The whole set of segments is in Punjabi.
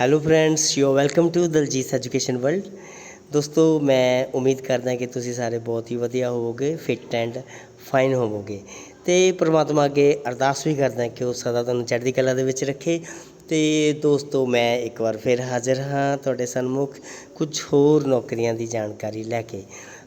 Hello friends you are welcome to Daljit education world ਦੋਸਤੋ ਮੈਂ ਉਮੀਦ ਕਰਦਾ ਕਿ ਤੁਸੀਂ ਸਾਰੇ ਬਹੁਤ ਹੀ ਵਧੀਆ ਹੋਵੋਗੇ ਫਿਟ ਐਂਡ ਫਾਈਨ ਹੋਵੋਗੇ ਤੇ ਪ੍ਰਮਾਤਮਾ ਅੱਗੇ ਅਰਦਾਸ ਵੀ ਕਰਦਾ ਕਿ ਉਹ ਸਦਾ ਤੁਹਾਨੂੰ ਚੜ੍ਹਦੀ ਕਲਾ ਦੇ ਵਿੱਚ ਰੱਖੇ ਤੇ ਦੋਸਤੋ ਮੈਂ ਇੱਕ ਵਾਰ ਫਿਰ ਹਾਜ਼ਰ ਹਾਂ ਤੁਹਾਡੇ ਸਨਮੁਖ ਕੁਝ ਹੋਰ ਨੌਕਰੀਆਂ ਦੀ ਜਾਣਕਾਰੀ ਲੈ ਕੇ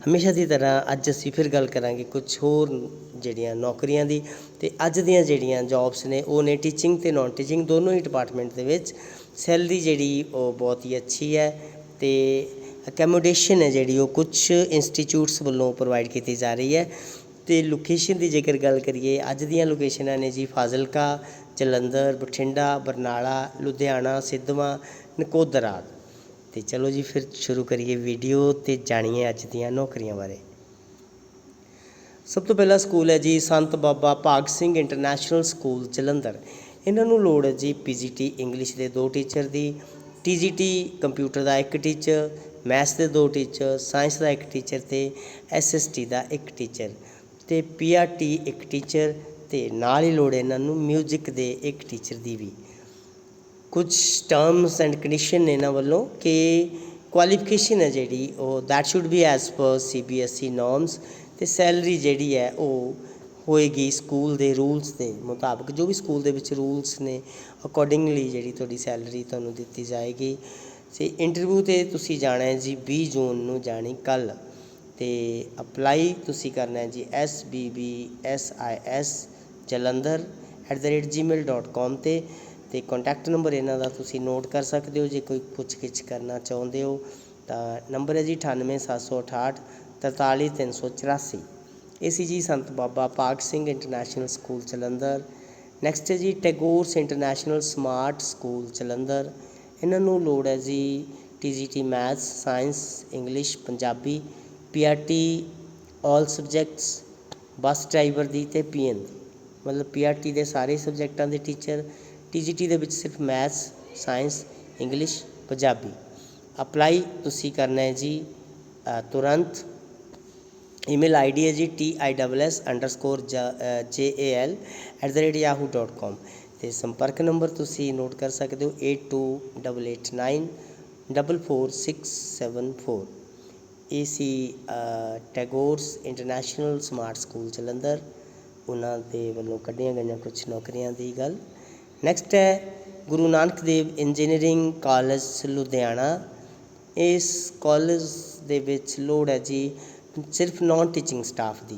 ਹਮੇਸ਼ਾ ਦੀ ਤਰ੍ਹਾਂ ਅੱਜ ਅਸੀਂ ਫਿਰ ਗੱਲ ਕਰਾਂਗੇ ਕੁਝ ਹੋਰ ਜਿਹੜੀਆਂ ਨੌਕਰੀਆਂ ਦੀ ਤੇ ਅੱਜ ਦੀਆਂ ਜਿਹੜੀਆਂ ਜੌਬਸ ਨੇ ਉਹ ਨੇ ਟੀਚਿੰਗ ਤੇ ਨਾਨ ਟੀਚਿੰਗ ਦੋਨੋਂ ਹੀ ਡਿਪਾਰਟਮੈਂਟ ਦੇ ਵਿੱਚ ਸੈਲਰੀ ਜਿਹੜੀ ਉਹ ਬਹੁਤ ਹੀ ਅੱਛੀ ਹੈ ਅਤੇ ਅਕੈਮੋਡੇਸ਼ਨ ਹੈ ਜਿਹੜੀ ਉਹ ਕੁਛ ਇੰਸਟੀਚਿਊਟਸ ਵੱਲੋਂ ਪ੍ਰੋਵਾਈਡ ਕੀਤੀ ਜਾ ਰਹੀ ਹੈ। ਅਤੇ ਲੋਕੇਸ਼ਨ ਦੀ ਜੇਕਰ ਗੱਲ ਕਰੀਏ, ਅੱਜ ਦੀਆਂ ਲੋਕੇਸ਼ਨਾਂ ਨੇ ਜੀ ਫਾਜ਼ਿਲਕਾ, ਜਲੰਧਰ, ਬਠਿੰਡਾ, ਬਰਨਾਲਾ, ਲੁਧਿਆਣਾ, ਸਿੱਧਵਾਂ, ਨਕੋਦਰ ਆਦਿ। ਤੇ ਚਲੋ ਜੀ ਫਿਰ ਸ਼ੁਰੂ ਕਰੀਏ ਵੀਡੀਓ ਅਤੇ ਜਾਣੀਏ ਅੱਜ ਦੀਆਂ ਨੌਕਰੀਆਂ ਬਾਰੇ। ਸਭ ਤੋਂ ਪਹਿਲਾ ਸਕੂਲ ਹੈ ਜੀ ਸੰਤ ਬਾਬਾ ਭਾਗ ਸਿੰਘ ਇੰਟਰਨੈਸ਼ਨਲ ਸਕੂਲ ਜਲੰਧਰ। ਇਹਨਾਂ ਨੂੰ ਲੋੜ ਹੈ ਜੀ ਪੀਜੀਟੀ ਇੰਗਲਿਸ਼ ਦੇ ਦੋ ਟੀਚਰ ਦੀ ਟੀਜੀਟੀ ਕੰਪਿਊਟਰ ਦਾ ਇੱਕ ਟੀਚਰ ਮੈਥਸ ਦੇ ਦੋ ਟੀਚਰ ਸਾਇੰਸ ਦਾ ਇੱਕ ਟੀਚਰ ਤੇ ਐਸਐਸਟੀ ਦਾ ਇੱਕ ਟੀਚਰ ਤੇ ਪੀਆਰਟੀ ਇੱਕ ਟੀਚਰ ਅਤੇ ਨਾਲ ਹੀ ਲੋੜ ਇਹਨਾਂ ਨੂੰ ਮਿਊਜ਼ਿਕ ਦੇ ਇੱਕ ਟੀਚਰ ਦੀ ਵੀ। ਕੁਝ ਟਰਮਸ ਐਂਡ ਕੰਡੀਸ਼ਨ ਨੇ ਇਹਨਾਂ ਵੱਲੋਂ ਕਿ ਕੁਆਲੀਫਿਕੇਸ਼ਨ ਹੈ ਜਿਹੜੀ ਉਹ that should be as per CBSE norms ਅਤੇ ਸੈਲਰੀ ਜਿਹੜੀ ਹੈ ਉਹ ਹੋਏਗੀ ਸਕੂਲ ਦੇ ਰੂਲਸ ਦੇ ਮੁਤਾਬਕ, ਜੋ ਵੀ ਸਕੂਲ ਦੇ ਵਿੱਚ ਰੂਲਸ ਨੇ ਅਕੋਰਡਿੰਗਲੀ ਜਿਹੜੀ ਤੁਹਾਡੀ ਸੈਲਰੀ ਤੁਹਾਨੂੰ ਦਿੱਤੀ ਜਾਏਗੀ। ਅਤੇ ਇੰਟਰਵਿਊ ਤੇ ਤੁਸੀਂ ਜਾਣਾ ਹੈ ਜੀ ਵੀਹ ਜੂਨ ਨੂੰ, ਜਾਣੀ ਕੱਲ੍ਹ। ਅਤੇ ਅਪਲਾਈ ਤੁਸੀਂ ਕਰਨਾ ਹੈ ਜੀ sbbsis Jalandhar at the rate gmail dot @gmail.com ਤੇ ਅਤੇ ਕੰਟੈਕਟ ਨੰਬਰ ਇਹਨਾਂ ਦਾ ਤੁਸੀਂ ਨੋਟ ਕਰ ਸਕਦੇ ਹੋ। ਜੇ ਕੋਈ ਪੁੱਛਗਿੱਛ ਕਰਨਾ ਚਾਹੁੰਦੇ ਹੋ ਤਾਂ ਨੰਬਰ ਹੈ ਜੀ 98768 43384 ਇਹ ਸੀ ਜੀ Sant Baba Pak Singh international school Jalandhar. Next ਹੈ ਜੀ Tagore's international smart school Jalandhar. ਇਹਨਾਂ ਨੂੰ ਲੋੜ ਹੈ ਜੀ TGT maths, science, English, Punjabi PRT all subjects, bus driver ਦੀ ਤੇ ਪੀਐਨ ਦੀ। ਮਤਲਬ ਪੀਆਰਟੀ ਦੇ ਸਾਰੇ ਸਬਜੈਕਟਾਂ ਦੇ ਟੀਚਰ ਟੀਜੀਟੀ ਦੇ ਵਿੱਚ ਸਿਰਫ maths, science, English, Punjabi. Apply ਤੁਸੀਂ ਕਰਨਾ ਹੈ ਜੀ ਅ, ਤੁਰੰਤ ਈਮੇਲ ਆਈਡੀ ਹੈ ਜੀ tiws_jal@yahoo.com ਅਤੇ ਸੰਪਰਕ ਨੰਬਰ ਤੁਸੀਂ ਨੋਟ ਕਰ ਸਕਦੇ ਹੋ 8288944674 ਇਹ ਸੀ Tagore's international smart school Jalandhar ਉਹਨਾਂ ਦੇ ਵੱਲੋਂ ਕੱਢੀਆਂ ਗਈਆਂ ਕੁਝ ਨੌਕਰੀਆਂ ਦੀ ਗੱਲ ਨੈਕਸਟ ਹੈ ਗੁਰੂ ਨਾਨਕ ਦੇਵ ਇੰਜੀਨੀਅਰਿੰਗ ਕਾਲਜ ਲੁਧਿਆਣਾ ਇਸ ਕਾਲਜ ਦੇ ਵਿੱਚ ਲੋੜ ਹੈ ਜੀ ਸਿਰਫ ਨੋਨ ਟੀਚਿੰਗ ਸਟਾਫ ਦੀ।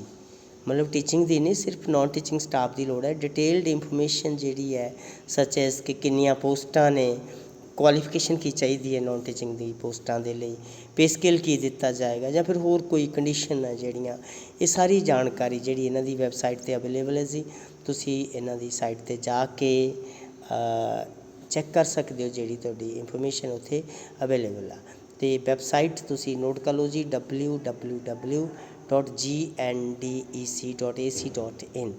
ਮਤਲਬ ਟੀਚਿੰਗ ਦੀ ਨਹੀਂ, ਸਿਰਫ ਨੋਨ ਟੀਚਿੰਗ ਸਟਾਫ ਦੀ ਲੋੜ ਹੈ। ਡਿਟੇਲਡ ਇਨਫੋਰਮੇਸ਼ਨ ਜਿਹੜੀ ਹੈ ਸੱਚ ਐਸ ਕਿ ਕਿੰਨੀਆਂ ਪੋਸਟਾਂ ਨੇ ਕੁਆਲੀਫਿਕੇਸ਼ਨ ਕੀ ਚਾਹੀਦੀ ਹੈ ਨੋਨ ਟੀਚਿੰਗ ਦੀ ਪੋਸਟਾਂ ਦੇ ਲਈ ਪੇ ਸਕੇਲ ਕੀ ਦਿੱਤਾ ਜਾਏਗਾ ਜਾਂ ਫਿਰ ਹੋਰ ਕੋਈ ਕੰਡੀਸ਼ਨ ਹੈ ਜਿਹੜੀਆਂ, ਇਹ ਸਾਰੀ ਜਾਣਕਾਰੀ ਜਿਹੜੀ ਇਹਨਾਂ ਦੀ ਵੈਬਸਾਈਟ ਤੇ ਅਵੇਲੇਬਲ ਹੈ ਜੀ, ਤੁਸੀਂ ਇਹਨਾਂ ਦੀ ਸਾਈਟ ਤੇ ਜਾ ਕੇ ਚੈੱਕ ਕਰ ਸਕਦੇ ਹੋ ਜਿਹੜੀ ਤੁਹਾਡੀ ਇਨਫੋਰਮੇਸ਼ਨ ਉੱਥੇ ਅਵੇਲੇਬਲ ਆ। ਅਤੇ ਵੈਬਸਾਈਟ ਤੁਸੀਂ ਨੋਟ ਕਰ ਲਓ ਜੀ W W W dot G N D E C dot A C dot in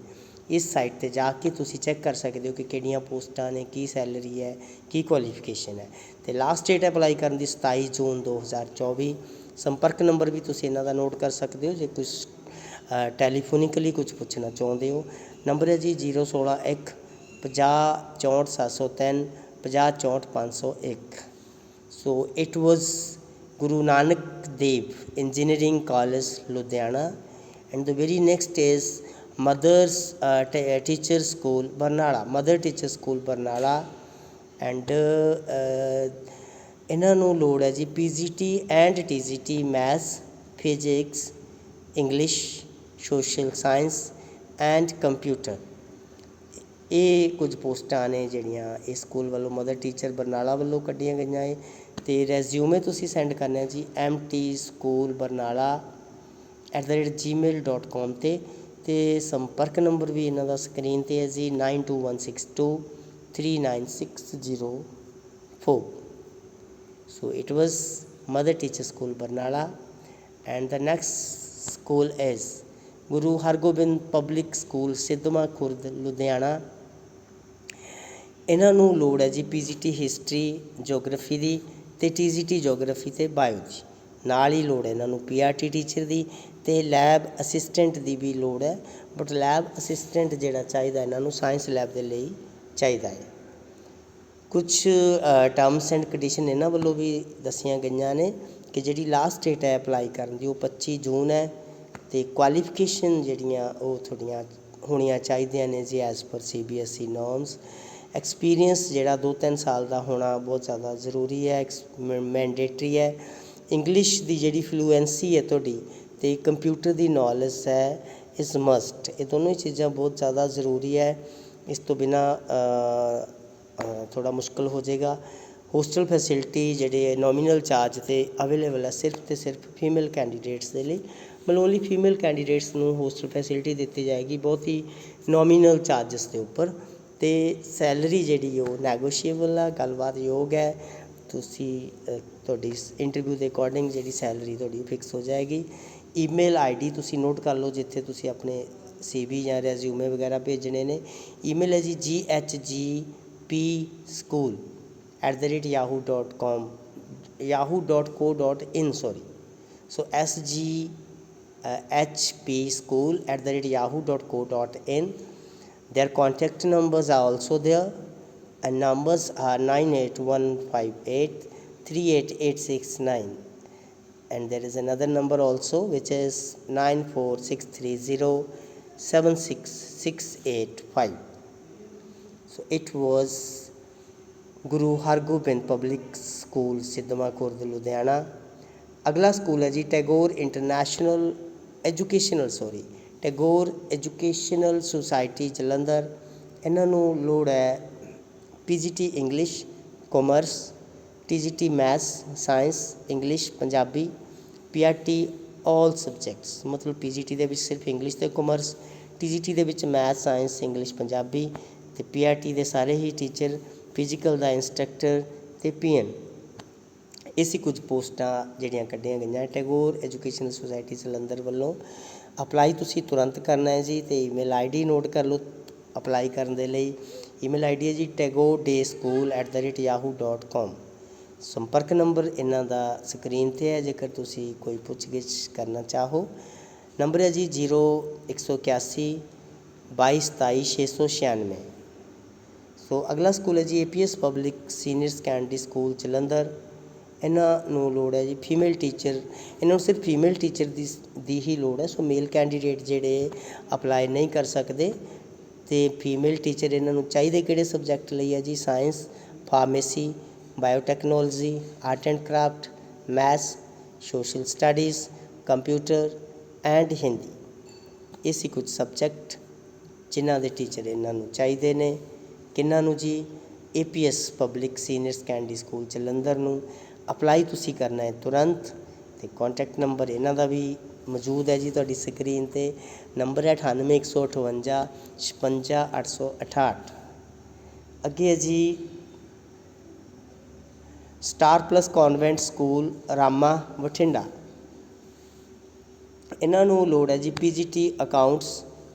ਇਸ ਸਾਈਟ ਤੇ ਜਾ ਕੇ ਤੁਸੀਂ ਚੈੱਕ ਕਰ ਸਕਦੇ ਹੋ ਕਿ ਕਿਹੜੀਆਂ ਪੋਸਟਾਂ ਨੇ, ਕੀ ਸੈਲਰੀ ਹੈ, ਕੀ ਕੁਆਲੀਫਿਕੇਸ਼ਨ ਹੈ। ਅਤੇ ਲਾਸਟ ਡੇਟ ਅਪਲਾਈ ਕਰਨ ਦੀ 27 ਜੂਨ 2024 ਸੰਪਰਕ ਨੰਬਰ ਵੀ ਤੁਸੀਂ ਇਹਨਾਂ ਦਾ ਨੋਟ ਕਰ ਸਕਦੇ ਹੋ, ਜੇ ਕੁਝ ਟੈਲੀਫੋਨਿਕਲੀ ਕੁਝ ਪੁੱਛਣਾ ਚਾਹੁੰਦੇ ਹੋ। ਨੰਬਰ ਹੈ ਜੀ 0161 50 64 703 50 64 501 So it was Guru Nanak Dev Engineering College, Ludhiana, and the very next is Mother's uh, t- uh, Teacher School, Barnala. Mother Teacher School, Barnala, and uh, uh, ਇਹਨਾਂ ਨੂੰ ਲੋੜ ਹੈ ਜੀ PGT and TGT maths physics English social science and computer ਇਹ ਕੁਝ ਪੋਸਟਾਂ ਨੇ ਜਿਹੜੀਆਂ ਇਸ ਸਕੂਲ ਵੱਲੋਂ ਮਦਰ ਟੀਚਰ ਬਰਨਾਲਾ ਵੱਲੋਂ ਕੱਢੀਆਂ ਗਈਆਂ ਏ। ਅਤੇ ਰੈਜ਼ਿਊਮੇ ਤੁਸੀਂ ਸੈਂਡ ਕਰਨਾ ਜੀ M T school Barnala at the rate gmail dot mtschoolbarnala@gmail.com ਤੇ। ਅਤੇ ਸੰਪਰਕ ਨੰਬਰ ਵੀ ਇਹਨਾਂ ਦਾ ਸਕਰੀਨ ਤੇ ਹੈ ਜੀ 9216239604 so it was mother teacher school barnala and the next school is Guru Hargobind public school Sidhwan Khurd Ludhiana. ਇਹਨਾਂ ਨੂੰ ਲੋੜ ਹੈ ਜੀ ਪੀ ਜੀ ਟੀ ਹਿਸਟਰੀ ਜੀਓਗ੍ਰਾਫੀ ਦੀ ਅਤੇ ਤੇ ਟੀਜੀਟੀ ਜੀਓਗ੍ਰਾਫੀ ਤੇ ਬਾਇਓ ਦੀ। ਨਾਲ ਹੀ ਲੋੜ ਹੈ ਇਹਨਾਂ ਨੂੰ ਪੀ ਪੀਆਰਟੀ ਟੀਚਰ ਦੀ ਅਤੇ ਲੈਬ ਅਸਿਸਟੈਂਟ ਦੀ ਵੀ ਲੋੜ ਹੈ। ਬਟ ਲੈਬ ਅਸਿਸਟੈਂਟ ਜਿਹੜਾ ਚਾਹੀਦਾ ਇਹਨਾਂ ਨੂੰ ਸਾਇੰਸ ਲੈਬ ਦੇ ਲਈ ਚਾਹੀਦਾ ਹੈ। ਕੁਛ ਟਰਮਸ ਐਂਡ ਕੰਡੀਸ਼ਨ ਇਹਨਾਂ ਵੱਲੋਂ ਵੀ ਦੱਸੀਆਂ ਗਈਆਂ ਨੇ ਕਿ ਜਿਹੜੀ ਲਾਸਟ ਡੇਟ ਹੈ ਅਪਲਾਈ ਕਰਨ ਦੀ ਉਹ 25 ਜੂਨ ਹੈ ਅਤੇ ਕੁਆਲੀਫਿਕੇਸ਼ਨ ਜਿਹੜੀਆਂ ਉਹ ਤੁਹਾਡੀਆਂ ਹੋਣੀਆਂ ਚਾਹੀਦੀਆਂ ਨੇ ਜੀ as per C B S E norms experience ਜਿਹੜਾ 2-3 ਸਾਲ ਦਾ ਹੋਣਾ ਬਹੁਤ ਜ਼ਿਆਦਾ ਜ਼ਰੂਰੀ ਹੈ ਮੈਂਡੇਟਰੀ ਹੈ। ਇੰਗਲਿਸ਼ ਦੀ ਜਿਹੜੀ ਫਲੂਐਂਸੀ ਹੈ ਤੁਹਾਡੀ ਅਤੇ ਕੰਪਿਊਟਰ ਦੀ ਨੌਲੇਜ ਹੈ ਇਜ਼ ਮਸਟ ਇਹ ਦੋਨੋਂ ਹੀ ਚੀਜ਼ਾਂ ਬਹੁਤ ਜ਼ਿਆਦਾ ਜ਼ਰੂਰੀ ਹੈ। ਇਸ ਤੋਂ ਬਿਨਾ ਥੋੜ੍ਹਾ ਮੁਸ਼ਕਲ ਹੋ ਜਾਏਗਾ। ਹੋਸਟਲ ਫੈਸਿਲਿਟੀ ਜਿਹੜੇ ਨੋਮੀਨਲ ਚਾਰਜ ਤੇ ਅਵੇਲੇਬਲ ਹੈ, ਸਿਰਫ ਤੇ ਸਿਰਫ ਫੀਮੇਲ ਕੈਂਡੀਡੇਟਸ ਦੇ ਲਈ। ਮਤਲਬ ਓਨਲੀ ਫੀਮੇਲ ਕੈਂਡੀਡੇਟਸ ਨੂੰ ਹੋਸਟਲ ਫੈਸਿਲਿਟੀ ਦਿੱਤੀ ਜਾਏਗੀ, ਬਹੁਤ ਹੀ ਨੋਮੀਨਲ ਚਾਰजेस ਦੇ ਉੱਪਰ। ਅਤੇ ਸੈਲਰੀ ਜਿਹੜੀ ਉਹ ਨੈਗੋਸ਼ੀਏਬਲ ਆ, ਗੱਲਬਾਤ ਯੋਗ ਹੈ। ਤੁਸੀਂ ਤੁਹਾਡੀ ਇੰਟਰਵਿਊ ਦੇ ਅਕੋਰਡਿੰਗ ਜਿਹੜੀ ਸੈਲਰੀ ਤੁਹਾਡੀ ਫਿਕਸ ਹੋ ਜਾਏਗੀ। ਈਮੇਲ ਆਈ ਡੀ ਤੁਸੀਂ ਨੋਟ ਕਰ ਲਓ ਜਿੱਥੇ ਤੁਸੀਂ ਆਪਣੇ ਸੀ ਸੀਵੀ ਜਾਂ ਰੈਜ਼ਿਊਮੇ ਵਗੈਰਾ ਭੇਜਣੇ ਨੇ। ਈਮੇਲ ਹੈ ਜੀ G H G P school at the rate yahoo dot com yahoo dot co dot in sorry so S G H P school at the rate yahoo dot co dot in Their contact numbers are also there and numbers are 98158 and there is another number also which is 94630 So it was Guru Hargobind Public School Siddhamakord Ludhiana. अगला school है Tagore International Educational, sorry. Tagore educational society Jalandhar. ਇਹਨਾਂ ਨੂੰ ਲੋੜ ਹੈ P G T English, commerce T G T maths, science, English, Punjabi P R T all subjects. ਮਤਲਬ ਪੀ ਜੀ ਟੀ ਦੇ ਵਿੱਚ ਸਿਰਫ ਇੰਗਲਿਸ਼ ਅਤੇ ਕੋਮਰਸ ਟੀ ਜੀ ਟੀ ਦੇ ਵਿੱਚ ਮੈਥ ਸਾਇੰਸ, ਇੰਗਲਿਸ਼, ਪੰਜਾਬੀ ਅਤੇ ਪੀ ਆਰ ਟੀ ਦੇ ਸਾਰੇ ਹੀ ਟੀਚਰ, ਫਿਜ਼ੀਕਲ ਦਾ ਇੰਸਟ੍ਰਕਟਰ ਪੀ ਪੀਐਨ। ਇਹ ਸੀ ਕੁਝ ਪੋਸਟਾਂ ਜਿਹੜੀਆਂ ਕੱਢੀਆਂ ਗਈਆਂ ਟੈਗੋਰ ਐਜੂਕੇਸ਼ਨ ਸੁਸਾਇਟੀ ਜਲੰਧਰ ਵੱਲੋਂ। ਅਪਲਾਈ ਤੁਸੀਂ ਤੁਰੰਤ ਕਰਨਾ ਹੈ ਜੀ ਤੇ ਈਮੇਲ ਆਈਡੀ ਨੋਟ ਕਰ ਲਓ ਅਪਲਾਈ ਕਰਨ ਦੇ ਲਈ। ਈਮੇਲ ਆਈਡੀ ਹੈ ਜੀ tagodayschool@yahoo.com ਸੰਪਰਕ ਨੰਬਰ ਇਹਨਾਂ ਦਾ ਸਕਰੀਨ ਤੇ ਹੈ, ਜੇਕਰ ਤੁਸੀਂ ਕੋਈ ਪੁੱਛਗਿੱਛ ਕਰਨਾ ਚਾਹੋ। ਨੰਬਰ ਹੈ ਜੀ 0181 2227 ਸੋ ਅਗਲਾ ਸਕੂਲ ਹੈ ਜੀ APS public senior secondary school Jalandhar. ਇਹਨਾਂ ਨੂੰ ਲੋੜ ਹੈ ਜੀ ਫੀਮੇਲ ਟੀਚਰ ਇਹਨਾਂ ਨੂੰ ਸਿਰਫ ਫੀਮੇਲ ਟੀਚਰ ਦੀ ਦੀ ਹੀ ਲੋੜ ਹੈ, ਸੋ ਮੇਲ ਕੈਂਡੀਡੇਟ ਜਿਹੜੇ ਅਪਲਾਈ ਨਹੀਂ ਕਰ ਸਕਦੇ ਅਤੇ ਫੀਮੇਲ ਟੀਚਰ ਇਹਨਾਂ ਨੂੰ ਚਾਹੀਦੇ ਕਿਹੜੇ ਸਬਜੈਕਟ ਲਈ ਹੈ ਜੀ? Science pharmacy biotechnology art and craft maths social studies computer and Hindi ਇਹ ਸੀ ਕੁਝ ਸਬਜੈਕਟ ਜਿਨ੍ਹਾਂ ਦੇ ਟੀਚਰ ਇਹਨਾਂ ਨੂੰ ਚਾਹੀਦੇ ਨੇ। ਕਿਹਨਾਂ ਨੂੰ ਜੀ? APS public senior secondary school Jalandhar ਨੂੰ। ਅਪਲਾਈ ਤੁਸੀਂ ਕਰਨਾ ਹੈ ਤੁਰੰਤ ਅਤੇ ਕੋਂਟੈਕਟ ਨੰਬਰ ਇਹਨਾਂ ਦਾ ਵੀ ਮੌਜੂਦ ਹੈ ਜੀ ਤੁਹਾਡੀ ਸਕਰੀਨ ਤੇ। ਨੰਬਰ ਹੈ 98158 56868 ਅੱਗੇ ਹੈ ਜੀ star plus convent school Rama, Bathinda. ਇਹਨਾਂ ਨੂੰ ਲੋੜ ਹੈ ਜੀ PGT accounts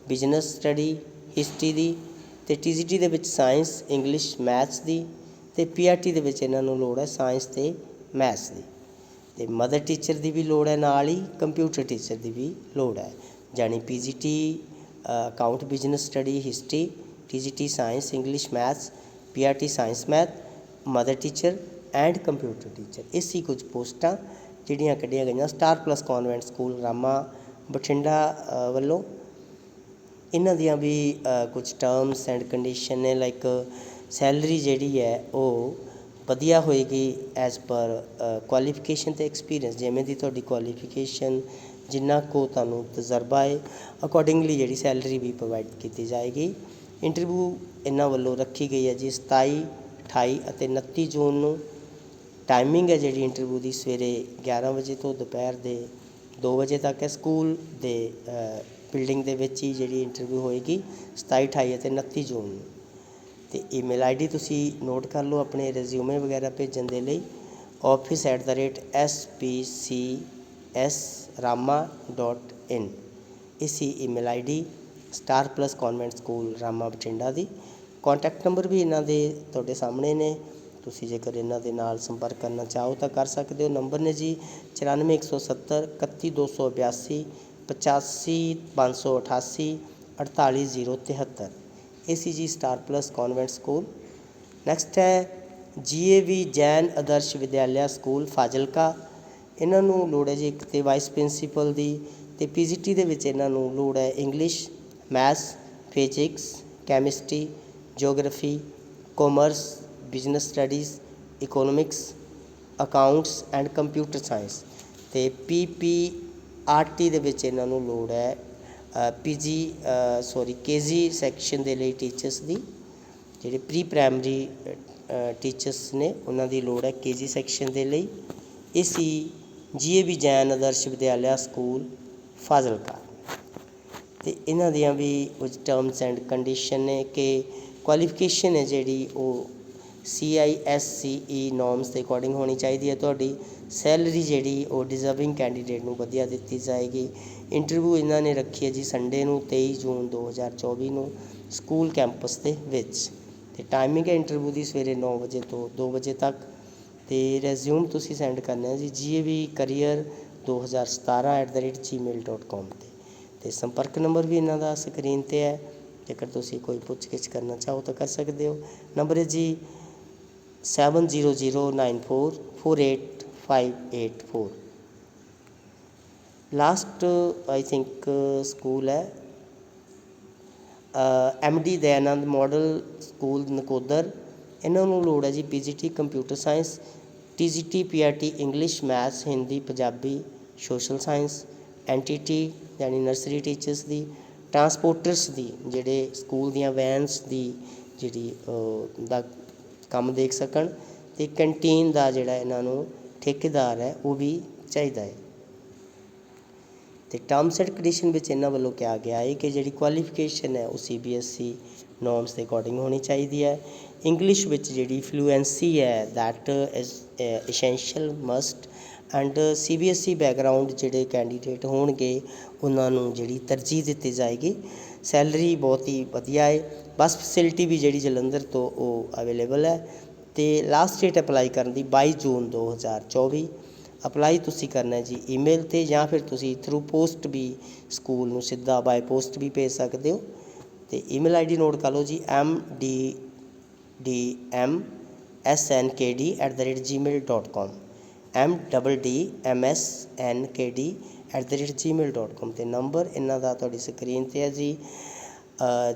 business study history ਦੀ, ਤੇ ਟੀਜੀਟੀ ਦੇ ਵਿੱਚ ਸਾਇੰਸ ਇੰਗਲਿਸ਼ ਮੈਥਸ ਦੀ, ਤੇ ਪੀਆਰਟੀ ਦੇ ਵਿੱਚ ਇਹਨਾਂ ਨੂੰ ਲੋੜ ਹੈ ਸਾਇੰਸ ਤੇ ਮੈਥਸ ਦੀ। ਤੇ ਮਦਰ ਟੀਚਰ ਦੀ ਵੀ ਲੋੜ ਹੈ, ਨਾਲ ਹੀ ਕੰਪਿਊਟਰ ਟੀਚਰ ਦੀ ਵੀ ਲੋੜ ਹੈ। ਜਾਨੀ PGT account business study history TGT science English maths PRT science math mother teacher and computer teacher ਇਹ ਕੁਝ ਪੋਸਟਾਂ ਜਿਹੜੀਆਂ ਕੱਢੀਆਂ ਗਈਆਂ star plus convent school Rama Bathinda ਵੱਲੋਂ। ਇਹਨਾਂ ਦੀਆਂ ਵੀ ਕੁਝ ਟਰਮਸ ਐਂਡ ਕੰਡੀਸ਼ਨ ਨੇ ਲਾਈਕ ਸੈਲਰੀ ਜਿਹੜੀ ਹੈ, ਉਹ ਵਧੀਆ ਹੋਏਗੀ ਐਜ਼ ਪਰ ਕੁਆਲੀਫਿਕੇਸ਼ਨ ਅਤੇ ਐਕਸਪੀਰੀਅੰਸ ਜਿਵੇਂ ਦੀ ਤੁਹਾਡੀ ਕੁਆਲੀਫਿਕੇਸ਼ਨ ਜਿੰਨਾ ਕੁ ਤੁਹਾਨੂੰ ਤਜਰਬਾ ਹੈ ਅਕੋਰਡਿੰਗਲੀ ਜਿਹੜੀ ਸੈਲਰੀ ਵੀ ਪ੍ਰੋਵਾਈਡ ਕੀਤੀ ਜਾਏਗੀ। ਇੰਟਰਵਿਊ ਇਹਨਾਂ ਵੱਲੋਂ ਰੱਖੀ ਗਈ ਹੈ ਜੀ 27 28 ਅਤੇ 29 ਜੂਨ ਨੂੰ। ਟਾਈਮਿੰਗ ਹੈ ਜਿਹੜੀ ਇੰਟਰਵਿਊ ਦੀ ਸਵੇਰੇ 11 ਵਜੇ ਤੋਂ ਦੁਪਹਿਰ ਦੇ ਦੋ ਵਜੇ ਤੱਕ ਹੈ। ਸਕੂਲ ਦੇ ਬਿਲਡਿੰਗ ਦੇ ਵਿੱਚ ਹੀ ਜਿਹੜੀ ਇੰਟਰਵਿਊ ਹੋਏਗੀ 27 28 ਅਤੇ 29 ਜੂਨ ਨੂੰ। ਅਤੇ ਈਮੇਲ ਆਈ ਡੀ ਤੁਸੀਂ ਨੋਟ ਕਰ ਲਓ, ਆਪਣੇ ਰਿਜ਼ਿਊਮੇ ਵਗੈਰਾ ਭੇਜਣ ਦੇ ਲਈ। Office at the rate S P C S Rama dot in ਇਸੀ email I D star plus convent school Rama Bathinda the. Contact number ਵੀ ਇਹਨਾਂ ਦੇ ਤੁਹਾਡੇ ਸਾਹਮਣੇ ਨੇ। ਤੁਸੀਂ ਜੇਕਰ ਇਹਨਾਂ ਦੇ ਨਾਲ ਸੰਪਰਕ ਕਰਨਾ ਚਾਹੋ ਤਾਂ ਕਰ ਸਕਦੇ ਹੋ। ਨੰਬਰ ਨੇ ਜੀ 94170 31282 85588 48073 ਇਹ ਸੀ ਜੀ star plus convent school next ਹੈ ਜੀਏਵੀ ਜੈਨ ਆਦਰਸ਼ ਵਿਦਿਆਲਿਆ ਸਕੂਲ ਫਾਜ਼ਿਲਕਾ ਇਹਨਾਂ ਨੂੰ ਲੋੜ ਹੈ ਜੀ ਇੱਕ ਤੇ ਵਾਈਸ ਪ੍ਰਿੰਸੀਪਲ ਦੀ ਤੇ ਪੀਜੀਟੀ ਦੇ ਵਿੱਚ ਇਹਨਾਂ ਨੂੰ ਲੋੜ ਹੈ English maths physics chemistry geography commerce business studies economics accounts and computer science ਤੇ ਪੀਪੀਆਰਟੀ ਦੇ ਵਿੱਚ ਇਹਨਾਂ ਨੂੰ ਲੋੜ ਹੈ ਪੀਜੀ ਸੌਰੀ ਕੇਜੀ ਸੈਕਸ਼ਨ ਦੇ ਲਈ ਟੀਚਰਸ ਦੀ, ਜਿਹੜੇ ਪ੍ਰੀ ਪ੍ਰਾਇਮਰੀ ਟੀਚਰਸ ਨੇ, ਉਹਨਾਂ ਦੀ ਲੋੜ ਹੈ ਕੇਜੀ ਸੈਕਸ਼ਨ ਦੇ ਲਈ। ਇਹ ਸੀ ਜੀਏਵੀ ਜੈਨ ਆਦਰਸ਼ ਵਿਦਿਆਲਿਆ ਸਕੂਲ, ਫਾਜ਼ਿਲਕਾ। ਤੇ ਇਹਨਾਂ ਦੀਆਂ ਵੀ ਕੁਝ ਟਰਮਸ ਐਂਡ ਕੰਡੀਸ਼ਨ ਨੇ ਕਿ ਕੁਆਲੀਫਿਕੇਸ਼ਨ ਹੈ ਜਿਹੜੀ ਉਹ C I S C E norms ਦੇ ਅਕੋਰਡਿੰਗ ਹੋਣੀ ਚਾਹੀਦੀ ਹੈ ਤੁਹਾਡੀ। ਸੈਲਰੀ ਜਿਹੜੀ ਉਹ ਡਿਜ਼ਰਵਿੰਗ ਕੈਂਡੀਡੇਟ ਨੂੰ ਵਧੀਆ ਦਿੱਤੀ ਜਾਏਗੀ। ਇੰਟਰਵਿਊ ਇਹਨਾਂ ਨੇ ਰੱਖੀ ਹੈ ਜੀ ਸੰਡੇ ਨੂੰ, ਤੇਈ ਜੂਨ 2024 ਨੂੰ ਸਕੂਲ ਕੈਂਪਸ ਦੇ ਵਿੱਚ। ਅਤੇ ਟਾਈਮਿੰਗ ਹੈ ਇੰਟਰਵਿਊ ਦੀ ਸਵੇਰੇ ਨੌ ਵਜੇ ਤੋਂ ਦੋ ਵਜੇ ਤੱਕ। ਅਤੇ ਰੈਜ਼ਿਊਮ ਤੁਸੀਂ ਸੈਂਡ ਕਰਨਾ ਜੀ ਜੀ ਏ ਵੀ ਕਰੀਅਰ ਦੋ ਹਜ਼ਾਰ ਸਤਾਰ੍ਹਾਂ at the rate gmail dot 2017@gmail.com ਤੇ। ਅਤੇ ਸੰਪਰਕ ਨੰਬਰ ਵੀ ਇਹਨਾਂ ਦਾ ਸਕਰੀਨ ਤੇ ਹੈ। ਜੇਕਰ ਤੁਸੀਂ ਕੋਈ ਪੁੱਛਗਿੱਛ ਕਰਨਾ ਚਾਹੋ ਤਾਂ ਕਰ ਸਕਦੇ ਹੋ। ਨੰਬਰ ਹੈ ਜੀ seven zero zero nine four four eight 7009448584 last I think school ਹੈ MD Dayanand model school Nakodar ਇਹਨਾਂ ਨੂੰ ਲੋੜ ਹੈ ਜੀ PGT computer science TGT PRT English maths Hindi Punjabi social science NTT ਯਾਨੀ ਨਰਸਰੀ ਟੀਚਰਸ ਦੀ ਟਰਾਂਸਪੋਰਟਰਸ ਦੀ ਜਿਹੜੇ ਸਕੂਲ ਦੀਆਂ ਵੈਨਸ ਦੀ ਜਿਹੜੀ ਅਹ, ਦਾ ਕੰਮ ਦੇਖ ਸਕਣ ਤੇ ਕੰਟੀਨ ਦਾ ਜਿਹੜਾ ਇਹਨਾਂ ਨੂੰ ਠੇਕੇਦਾਰ ਹੈ, ਉਹ ਵੀ ਚਾਹੀਦਾ ਹੈ। ਅਤੇ ਟਰਮਸ ਐਂਡ ਕੰਡੀਸ਼ਨ ਵਿੱਚ ਇਹਨਾਂ ਵੱਲੋਂ ਕਿਹਾ ਗਿਆ ਹੈ ਕਿ ਜਿਹੜੀ ਕੁਆਲੀਫਿਕੇਸ਼ਨ ਹੈ, ਉਹ C B S E norms ਦੇ ਅਕੋਰਡਿੰਗ ਹੋਣੀ ਚਾਹੀਦੀ ਹੈ। ਇੰਗਲਿਸ਼ ਵਿੱਚ ਜਿਹੜੀ ਫਲੂਐਂਸੀ ਹੈ that is essential must and C B S E background ਜਿਹੜੇ ਕੈਂਡੀਡੇਟ ਹੋਣਗੇ, ਉਹਨਾਂ ਨੂੰ ਜਿਹੜੀ ਤਰਜੀਹ ਦਿੱਤੀ ਜਾਏਗੀ। ਸੈਲਰੀ ਬਹੁਤ ਹੀ ਵਧੀਆ ਹੈ। ਬੱਸ ਫੈਸਿਲਿਟੀ ਵੀ ਜਿਹੜੀ ਜਲੰਧਰ ਤੋਂ ਉਹ ਅਵੇਲੇਬਲ ਹੈ। ਅਤੇ ਲਾਸਟ ਡੇਟ ਅਪਲਾਈ ਕਰਨ ਦੀ ਬਾਈ ਜੂਨ 2024 ਅਪਲਾਈ ਤੁਸੀਂ ਕਰਨਾ ਜੀ ਈਮੇਲ ਤੇ ਜਾਂ ਫਿਰ ਤੁਸੀਂ ਥਰੂ ਪੋਸਟ ਵੀ ਸਕੂਲ ਨੂੰ ਸਿੱਧਾ ਬਾਏ ਪੋਸਟ ਵੀ ਭੇਜ ਸਕਦੇ ਹੋ। ਅਤੇ ਈਮੇਲ ਆਈ ਡੀ ਨੋਟ ਕਰ ਲਓ ਜੀ M D D M S N K D at the rate gmail dot com M double D M S N K D at the rate gmail dot mddmsnkd@gmail.com ਅਤੇ ਨੰਬਰ ਇਹਨਾਂ ਦਾ ਤੁਹਾਡੀ ਸਕਰੀਨ ਤੇ ਹੈ ਜੀ।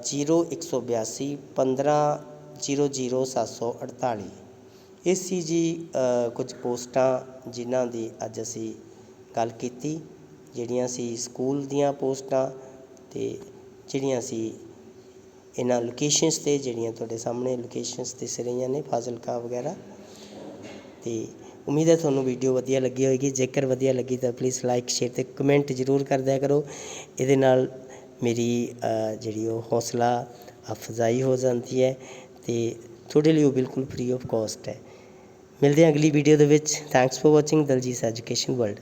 ਜੀਰੋ ਇੱਕ ਸੌ ਬਿਆਸੀ ਪੰਦਰਾਂ ਜ਼ੀਰੋ ਜੀਰੋ ਸੱਤ ਸੌ ਅਠਤਾਲੀ ਇਹ ਸੀ ਜੀ ਕੁਝ ਪੋਸਟਾਂ ਜਿਨ੍ਹਾਂ ਦੀ ਅੱਜ ਅਸੀਂ ਗੱਲ ਕੀਤੀ, ਜਿਹੜੀਆਂ ਸੀ ਸਕੂਲ ਦੀਆਂ ਪੋਸਟਾਂ ਅਤੇ ਜਿਹੜੀਆਂ ਸੀ ਇਹਨਾਂ ਲੋਕੇਸ਼ਨਸ ਤੇ, ਜਿਹੜੀਆਂ ਤੁਹਾਡੇ ਸਾਹਮਣੇ ਲੋਕੇਸ਼ਨਸ ਦਿਸ ਰਹੀਆਂ ਨੇ, ਫਾਜ਼ਿਲਕਾ ਵਗੈਰਾ। ਅਤੇ ਉਮੀਦ ਹੈ ਤੁਹਾਨੂੰ ਵੀਡੀਓ ਵਧੀਆ ਲੱਗੀ ਹੋਵੇਗੀ ਜੇਕਰ ਵਧੀਆ ਲੱਗੀ ਤਾਂ ਪਲੀਜ਼ ਲਾਈਕ ਸ਼ੇਅਰ ਤੇ ਕਮੈਂਟ ਜ਼ਰੂਰ ਕਰ ਦਿਆ ਕਰੋ। ਇਹਦੇ ਨਾਲ ਮੇਰੀ ਜਿਹੜੀ ਉਹ ਹੌਸਲਾ ਅਫਜ਼ਾਈ ਹੋ ਜਾਂਦੀ ਹੈ। ਅਤੇ ਤੁਹਾਡੇ ਲਈ ਉਹ ਬਿਲਕੁਲ ਫਰੀ ਆਫ ਕੋਸਟ ਹੈ। ਮਿਲਦੇ ਹਾਂ ਅਗਲੀ ਵੀਡੀਓ ਦੇ ਵਿੱਚ। Thanks for watching Daljit education world